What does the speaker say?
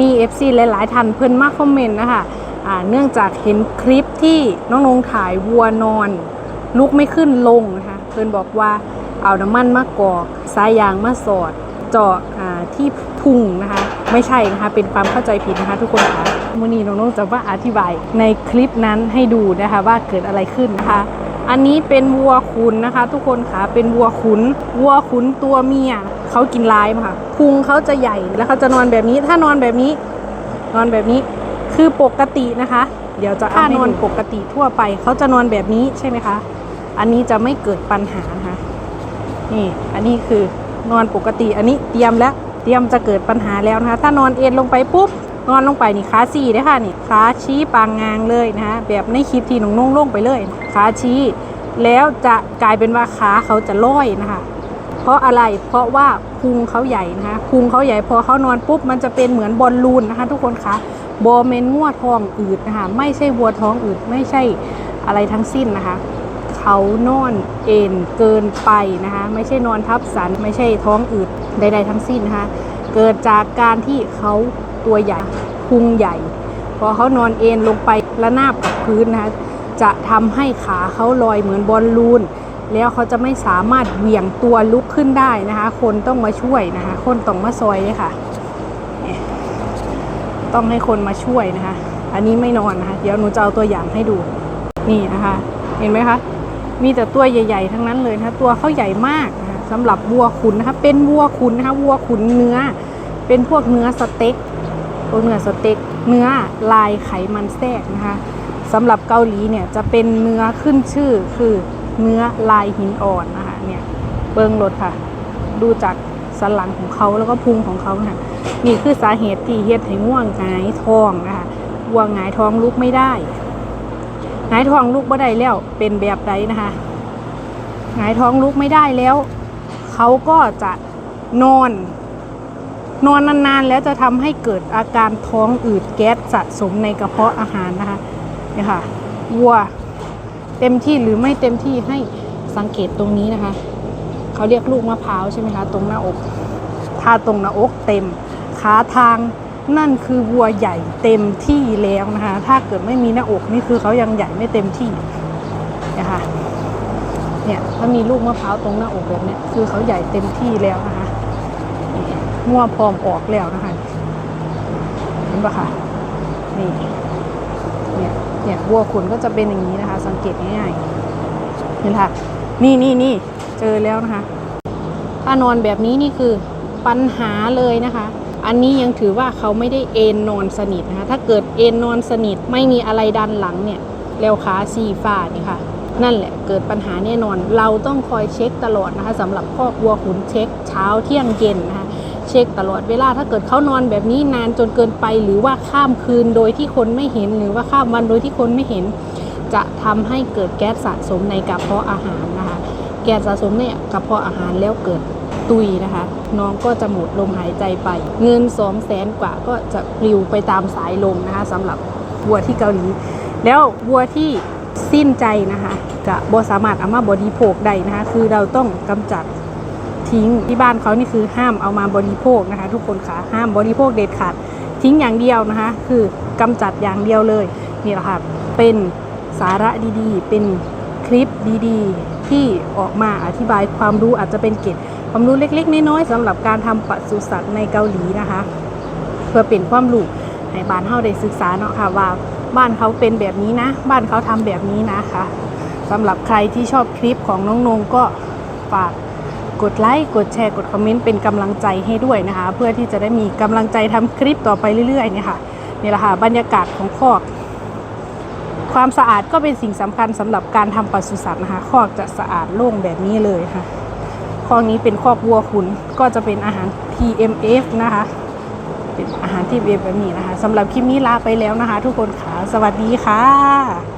มี FC หลาย ๆท่านเพิ่นมาคอมเมนต์นะคะอ่าเนื่องจากเห็นคลิปที่น้องนงถ่ายวัวนอน ลุกไม่ขึ้นลงนะคะเพิ่นบอกว่าเอาน้ำมันมากอกสายยางมาสอด เจาะอ่าที่พุงนะคะ ไม่ใช่นะคะ เป็นความเข้าใจผิดนะคะทุกคนคะมื่อนี้น้องๆจะว่าอธิบายในคลิปนั้นให้ดูนะคะว่าเกิดอะไรขึ้นนะคะ อันนี้เป็นวัวขุนนะคะ ทุกคนคะเป็นวัวขุนวัวขุนตัวเมีย เขากินลายมาค่ะพุงเขาจะใหญ่แล้วเขาจะนอนแบบนี้ ถ้านอนแบบนี้ นอนแบบนี้คือปกตินะคะ เดี๋ยวจะถ้านอนปกติทั่วไปเขาจะนอนแบบนี้ใช่ไหมคะ อันนี้จะไม่เกิดปัญหานะคะนี่อันนี้คือนอนปกติ อันนี้เตรียมแล้วเตรียมจะเกิดปัญหาแล้วนะคะ ถ้านอนเอ็นลงไปปุ๊บนอนลงไปนี่ขาสี่เด้ค่ะนี่ขาชี้ปางงางเลยนะคะแบบในคลิปที่น้องนุ่งลงไปเลยขาชี้แล้วจะกลายเป็นว่าขาเขาจะลอยนะคะ เพราะอะไรเพราะว่าพุงเขาใหญ่นะคะพุงเขาใหญ่พอเขานอนปุ๊บมันจะเป็นเหมือนบอลลูนนะคะ ทุกคนคะบอเมนงัวทองอืดนะคะไม่ใช่วัวท้องอืดไม่ใช่อะไรทั้งสิ้นนะคะเขานอนเอ็นเกินไปนะคะไม่ใช่นอนทับสันไม่ใช่ท้องอืดใด ๆ ทั้งสิ้นนะคะเกิดจากการที่เขาตัวใหญ่พุงใหญ่ พอเขานอนเอ็นลงไประนาบกับพื้นนะคะจะทำให้ขาเขาลอยเหมือนบอลลูน แล้วเขาจะไม่สามารถเหวี่ยงตัวลุกขึ้นได้นะคะ คนต้องมาช่วยนะคะ คนต้องมาซอยค่ะ ต้องให้คนมาช่วยนะคะ อันนี้ไม่นอนนะคะ เดี๋ยวหนูจะเอาตัวอย่างให้ดู นี่นะคะ เห็นไหมคะ มีแต่ตัวใหญ่ ๆ ทั้งนั้นเลยนะคะตัวเขาใหญ่มากนะคะสำหรับวัวขุนนะคะ เป็นวัวขุนนะคะ วัวขุนเนื้อ เป็นพวกเนื้อสเต็กพวกเนื้อสเต็ก เนื้อลายไขมันแทรกนะคะสำหรับเกาหลีเนี่ยจะเป็นเนื้อขึ้นชื่อคือ เนื้อลายหินอ่อนนะคะเนี่ยเบิ้งรถค่ะ ดูจากสันหลังของเขาแล้วก็พุงของเขาค่ะนี่คือสาเหตุที่เฮ็ดให้ง่วงหงายท้องนะคะวัวหงายท้องลุกไม่ได้หงายท้องลุกไม่ได้แล้วเป็นแบบใดนะคะหงายท้องลุกไม่ได้แล้ว เขาก็จะนอน นอนนานๆแล้วจะทำให้เกิดอาการท้องอืดแก๊สสะสมในกระเพาะอาหารนะคะเนี่ยค่ะวัว เต็มที่หรือไม่เต็มที่ให้สังเกตตรงนี้นะคะ เขาเรียกลูกมะพร้าวใช่ไหมคะ ตรงหน้าอกถ้าตรงหน้าอกเต็ม ขาทางนั่นคือวัวใหญ่เต็มที่แล้วนะคะ ถ้าเกิดไม่มีหน้าอกนี่คือเขายังใหญ่ไม่เต็มที่นะคะเนี่ยถ้ามีลูกมะพร้าวตรงหน้าอกแบบนี้คือเขาใหญ่เต็มที่แล้วนะคะง่วพร้อมออกแล้วนะคะเห็นปะคะนี่ เนี่ยเนี่ยวัวขุนก็จะเป็นอย่างนี้นะคะ สังเกตง่ายๆเห็นค่ะนี่นี่นี่เจอแล้วนะคะ ถ้านอนแบบนี้นี่คือปัญหาเลยนะคะ อันนี้ยังถือว่าเขาไม่ได้เอนนอนสนิทนะคะ ถ้าเกิดเอนนอนสนิทไม่มีอะไรดันหลังเนี่ยแล้วขาซีฟ้านี่ค่ะนั่นแหละเกิดปัญหาแน่นอน เราต้องคอยเช็คตลอดนะคะสำหรับคอกวัวขุนเช็คเช้าเที่ยงเย็นนะคะ เช็คตลอดเวลาถ้าเกิดเขานอนแบบนี้นานจนเกินไป หรือว่าข้ามคืนโดยที่คนไม่เห็น หรือว่าข้ามวันโดยที่คนไม่เห็น จะทำให้เกิดแก๊สสะสมในกระเพาะอาหารนะคะ แก๊สสะสมในกระเพาะอาหารแล้วเกิดตุยนะคะ น้องก็จะหมดลมหายใจไป เงิน2 0 0แสนกว่าก็จะปลิวไปตามสายลมนะคะสำหรับวัวที่เกาหลี แล้ววัวที่สิ้นใจนะคะจะบ่สามารถเอามาบริโภคได้นะคะ คือเราต้องกำจัด ทิ้งที่บ้านเขานี่คือห้ามเอามาบริโภคนะคะ ทุกคนคะห้ามบริโภคเด็ดขาดทิ้งอย่างเดียวนะคะ คือกำจัดอย่างเดียวเลยนี่แหละค่ะเป็นสาระดีๆ เป็นคลิปดีๆ ที่ออกมาอธิบายความรู้อาจจะเป็นเกร็ดความรู้เล็กๆ น้อยๆสำหรับการทำปศุสัตว์ในเกาหลีนะคะ เพื่อเป็นความรู้ให้บ้านเฮาได้ศึกษาเนาะค่ะว่าบ้านเขาเป็นแบบนี้นะ บ้านเขาทำแบบนี้นะคะสำหรับใครที่ชอบคลิปของน้องนงก็ฝาก กดไลค์กดแชร์กดคอมเมนต์เป็นกำลังใจให้ด้วยนะคะ เพื่อที่จะได้มีกำลังใจทำคลิปต่อไปเรื่อยๆเนี่ยค่ะนี่แหละค่ะบรรยากาศของคอก ความสะอาดก็เป็นสิ่งสำคัญสำหรับการทำปศุสัตว์นะคะคอกจะสะอาดโล่งแบบนี้เลยค่ะคอกนี้เป็นคอกวัวขุนก็จะเป็นอาหาร TMF นะคะเป็นอาหาร TMF แบบนี้นะคะสำหรับคลิปนี้ลาไปแล้วนะคะ ทุกคนค่ะ สวัสดีค่ะ